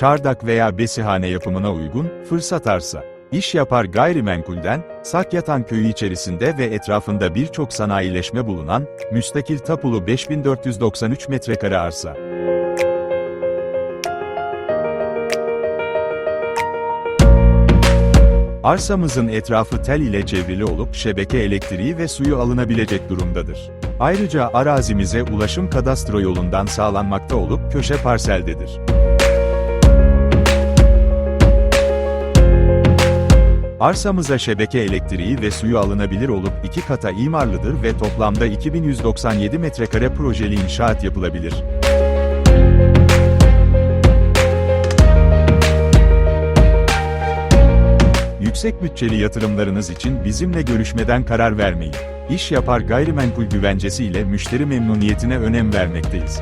çardak veya besihane yapımına uygun, fırsat arsa. İş yapar gayrimenkulden, Sakyatan köyü içerisinde ve etrafında birçok sanayileşme bulunan, müstakil tapulu 5493 metrekare arsa. Arsamızın etrafı tel ile çevrili olup şebeke elektriği ve suyu alınabilecek durumdadır. Ayrıca arazimize ulaşım kadastro yolundan sağlanmakta olup köşe parseldedir. Arsamıza şebeke elektriği ve suyu alınabilir olup iki kata imarlıdır ve toplamda 2197 metrekare projeli inşaat yapılabilir. Yüksek bütçeli yatırımlarınız için bizimle görüşmeden karar vermeyin. İş yapar gayrimenkul güvencesi ile müşteri memnuniyetine önem vermekteyiz.